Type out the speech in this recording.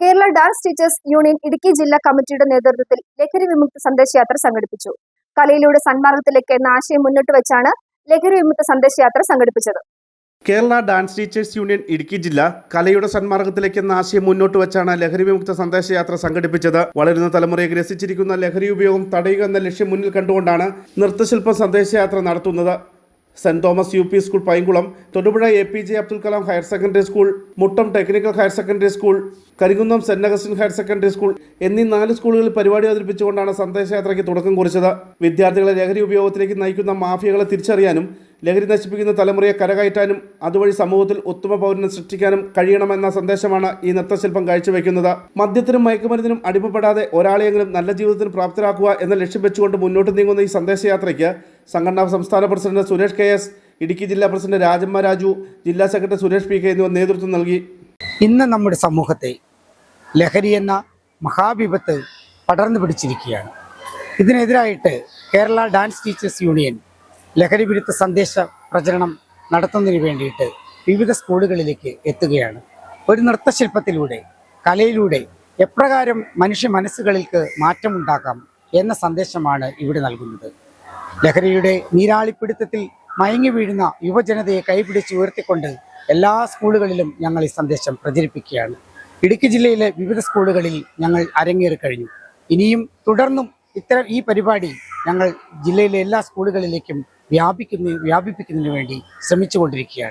Kerala dance teachers union Idukki ജില്ലാ കമ്മിറ്റിയുടെ നേതൃത്വത്തിൽ ലഹരി വിമുക്ത സന്ദേശയാത്ര സംഘടിപ്പിച്ചു. കലയിലൂടെ സന്മാർഗത്തിലേക്ക് എന്ന ആശയം മുന്നോട്ട് വെച്ചാണ് ലഹരി വിമുക്ത സന്ദേശയാത്ര സംഘടിപ്പിച്ചത്. Kerala dance teachers union Idukki ജില്ല കലയുടെ സന്മാർഗത്തിലേക്ക് എന്ന ആശയം മുന്നോട്ട് വെച്ചാണ് ലഹരി വിമുക്ത സന്ദേശയാത്ര സംഘടിപ്പിച്ചത്. വളരുന്ന തലമുറയെ ഗ്രസിച്ചിരിക്കുന്ന ലഹരി ഉപയോഗം തടയുക എന്ന ലക്ഷ്യം മുന്നിൽ കണ്ടുകൊണ്ടാണ് നൃത്തശില്പ സന്ദേശയാത്ര നടത്തുന്നത്. Saint Thomas U P school Painkulam Thodupuzha A P J Abdul Kalam higher secondary school Muttom technical higher secondary school Karikunnam Saint Augustine higher secondary school എന്നീ നാല് സ്കൂളുകളിൽ പരിപാടി അവതരിപ്പിച്ചുകൊണ്ടാണ് സന്ദേശയാത്രയ്ക്ക് തുടക്കം കുറിച്ചത്. വിദ്യാർത്ഥികളെ ലഹരി ഉപയോഗത്തിലേക്ക് നയിക്കുന്ന മാഫിയകളെ തിരിച്ചറിയാനും ലഹരി നശിപ്പിക്കുന്ന തലമുറയെ കരകയറ്റാനും അതുവഴി സമൂഹത്തിൽ ഉത്തമ പൗരനെ സൃഷ്ടിക്കാനും കഴിയണമെന്ന സന്ദേശമാണ് ഈ നൃത്തശില്പം കാഴ്ചവെക്കുന്നത്. മദ്യത്തിനും മയക്കുമരുന്നിനും അടിമപ്പെടാതെ ഒരാളെയെങ്കിലും നല്ല ജീവിതത്തിന് പ്രാപ്തരാക്കുക എന്ന ലക്ഷ്യം വെച്ചുകൊണ്ട് മുന്നോട്ട് നീങ്ങുന്ന ഈ സന്ദേശയാത്രയ്ക്ക് സംഘടനാ സംസ്ഥാന president Suresh K S Idukki ജില്ലാ പ്രസിഡന്റ് രാജമ്മ രാജു ജില്ലാ സെക്രട്ടറി സുരേഷ് പി കെ എന്നിവർ നേതൃത്വം നൽകി. ഇന്ന് നമ്മുടെ സമൂഹത്തെ ലഹരി എന്ന മഹാവിപത്ത് പടർന്നു പിടിച്ചിരിക്കുകയാണ്. ഇതിനെതിരായിട്ട് കേരള ഡാൻസ് ടീച്ചേഴ്സ് യൂണിയൻ ലഹരി വിരുദ്ധ സന്ദേശ പ്രചരണം നടത്തുന്നതിന് വേണ്ടിയിട്ട് വിവിധ സ്കൂളുകളിലേക്ക് എത്തുകയാണ്. ഒരു നൃത്തശില്പത്തിലൂടെ കലയിലൂടെ എപ്രകാരം മനുഷ്യ മനസ്സുകളിൽക്ക് മാറ്റമുണ്ടാക്കാം എന്ന സന്ദേശമാണ് ഇവിടെ നൽകുന്നത്. ലഹരിയുടെ നീരാളിപ്പിടുത്തത്തിൽ മയങ്ങി വീഴുന്ന യുവജനതയെ കൈപിടിച്ച് ഉയർത്തിക്കൊണ്ട് എല്ലാ സ്കൂളുകളിലും ഞങ്ങൾ ഈ സന്ദേശം പ്രചരിപ്പിക്കുകയാണ്. ഇടുക്കി ജില്ലയിലെ വിവിധ സ്കൂളുകളിൽ ഞങ്ങൾ അരങ്ങേറി കഴിഞ്ഞു. ഇനിയും തുടർന്നും ഇത്തരം ഈ പരിപാടി ഞങ്ങൾ ജില്ലയിലെ എല്ലാ സ്കൂളുകളിലേക്കും വ്യാപിക്കുന്ന വ്യാപിപ്പിക്കുന്നതിന് വേണ്ടി ശ്രമിച്ചുകൊണ്ടിരിക്കുകയാണ്.